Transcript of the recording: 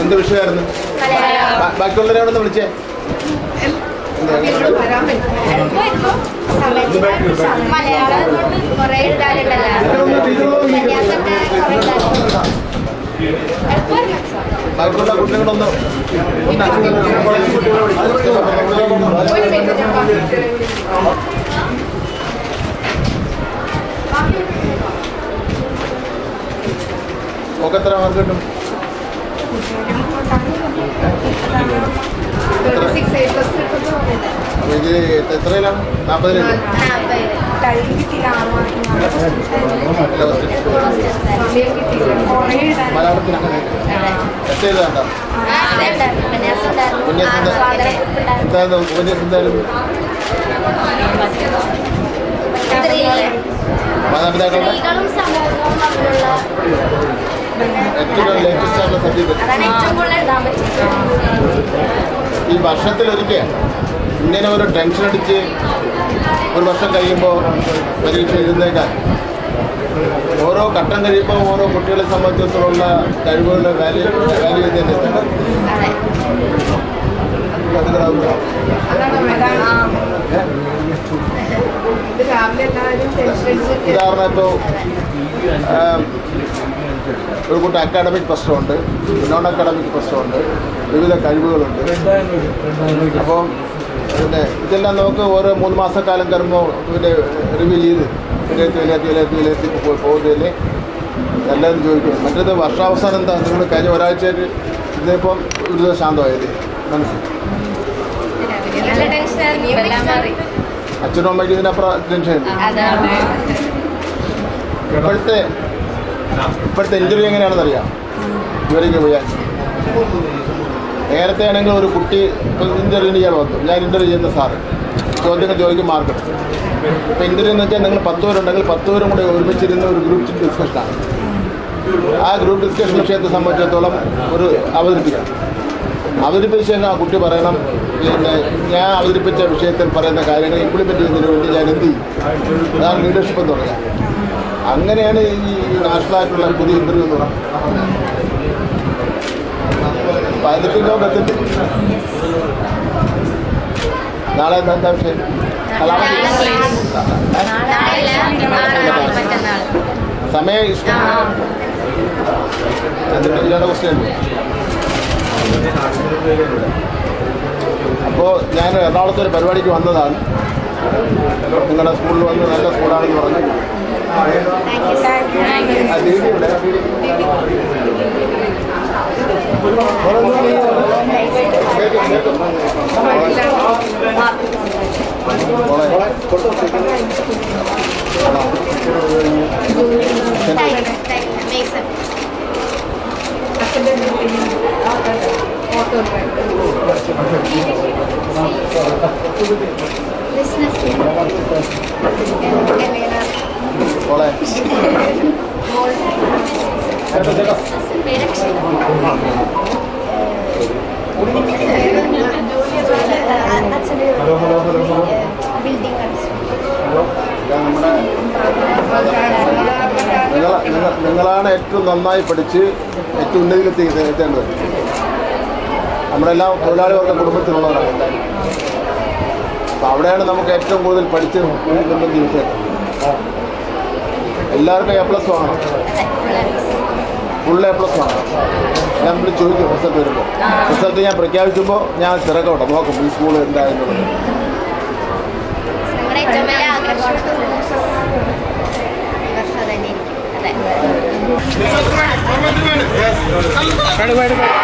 എന്ത് വിഷയമായിരുന്നു? ബാ- ബാക്കിയുള്ളവരെ അവിടെ നിന്ന് വിളിച്ചേ. മലയാളം ബാക്കിയുള്ള കുട്ടികളൊന്ന് ഒക്കെ എത്ര മാർക്ക് കിട്ടും? ഇത് എത്രയിലാണ്? നാൽപ്പതിലേക്ക് നാൽപ്പത്. ടൈം കിട്ടിയില്ല ആറ് മാർക്കിനാണ് അല്ല ഫസ്റ്റ് മലയാളത്തിന് അങ്ങനെ എത്ര. ഉപന്യാസം ഈ ഇങ്ങനെ ഒരു ടെൻഷൻ അടിച്ച് ഒരു വർഷം കഴിയുമ്പോൾ പരീക്ഷ എഴുതുന്നേക്കാൻ ഓരോ ഘട്ടം കഴിയുമ്പോൾ ഓരോ കുട്ടികളെ സംബന്ധിച്ചിടത്തോളം കഴിവുകളുടെ വാല്യൂ വാല്യൂ തന്നെ ഉദാഹരണം ഇപ്പോൾ ഒരു കൂട്ടം അക്കാഡമിക് പ്രശ്നമുണ്ട്. നോൺ അക്കാഡമിക് പ്രശ്നമുണ്ട്. വിവിധ കഴിവുകളുണ്ട്. അപ്പോൾ പിന്നെ ഇതെല്ലാം നമുക്ക് ഓരോ മൂന്ന് മാസക്കാലം കയറുമ്പോൾ പിന്നെ റിവ്യൂ ചെയ്ത് വിലയിരുത്തി വിലയിരുത്തി വിലയിരുത്തി വിലയിരുത്തി പോയി എല്ലാവരും ചോദിക്കും. മറ്റേത് വർഷാവസാനം എന്താ? നിങ്ങൾ കഴിഞ്ഞ ഒരാഴ്ചയായിട്ട് ഇതിപ്പം ഒരു ദിവസം ശാന്തമായത് മനസ്സിൽ അച്ഛനും അമ്മയ്ക്ക് ഇതിനപ്പുറം ടെൻഷൻ ഇപ്പോഴത്തെ ഇപ്പോഴത്തെ ഇന്റർവ്യൂ എങ്ങനെയാണെന്നറിയാം? ഇവരേക്ക് പോയാൽ. നേരത്തെ ആണെങ്കിൽ ഒരു കുട്ടി ഇന്റർവ്യൂ ചെയ്യാൻ വന്നു. ഞാൻ ഇന്റർവ്യൂ ചെയ്യുന്ന സാറ്. ചോദ്യങ്ങൾ ചോദിക്കും മാർക്ക് ഇപ്പോൾ ഇന്റർവ്യൂ എന്ന് വെച്ചാൽ നിങ്ങൾ പത്ത് പേരുണ്ടെങ്കിൽ പത്ത് പേരും കൂടെ ഒരുമിച്ചിരുന്ന ഒരു ഗ്രൂപ്പ് ഡിസ്കഷനാണ് ആ ഗ്രൂപ്പ് ഡിസ്കഷൻ വിഷയത്തെ സംബന്ധിച്ചിടത്തോളം ഒരു അവതരിപ്പിക്കണം. അവതരിപ്പിച്ച ശേഷം ആ കുട്ടി പറയണം പിന്നെ ഞാൻ അവതരിപ്പിച്ച വിഷയത്തിൽ പറയുന്ന കാര്യങ്ങൾ ഇംപ്ലിമെന്റ് ചെയ്യുന്നതിന് വേണ്ടി ഞാൻ എന്ത് ചെയ്യും? അതാണ് ലീഡർഷിപ്പ് എന്ന് പറയുക അങ്ങനെയാണ് ഈ നാഷണലായിട്ടുള്ള പുതിയ ഇന്റർവ്യൂ എന്ന് പറയുന്നത് പതിനെട്ടിന്റെ എത്തിട്ട് നാളെ എന്താ വിഷയം? സമയം ഇഷ്ടം. ഇല്ലാത്ത ക്വസ്റ്റ്യൻ അപ്പോൾ ഞാൻ എറണാകുളത്ത് ഒരു പരിപാടിക്ക് വന്നതാണ്. നിങ്ങളുടെ സ്കൂളിൽ വന്ന് നല്ല സ്കൂളാണെന്ന് പറഞ്ഞു. ആ ഇവിടെ കേൾക്കും, നിങ്ങളാണ് ഏറ്റവും നന്നായി പഠിച്ച് ഏറ്റവും ഉന്നതിയിലെത്തി എത്തേണ്ടത് നമ്മളെല്ലാം തൊഴിലാളി വർഗ കുടുംബത്തിലുള്ളവരാണ്. അപ്പം അവിടെയാണ് നമുക്ക് ഏറ്റവും കൂടുതൽ പഠിച്ച് ജീവിച്ചത് എല്ലാവർക്കും എ പ്ലസ് വാങ്ങണം. ഫുൾ എ പ്ലസ് ആണ്. ഞാൻ നമ്മൾ ചോദിക്കും റിസൾട്ട് വരുമ്പോൾ റിസൾട്ട് ഞാൻ പ്രഖ്യാപിക്കുമ്പോൾ ഞാൻ തിരക്കോട്ടെ നോക്കും ഈ സ്കൂൾ എന്തായെന്നുള്ളത് ഞങ്ങളുടെ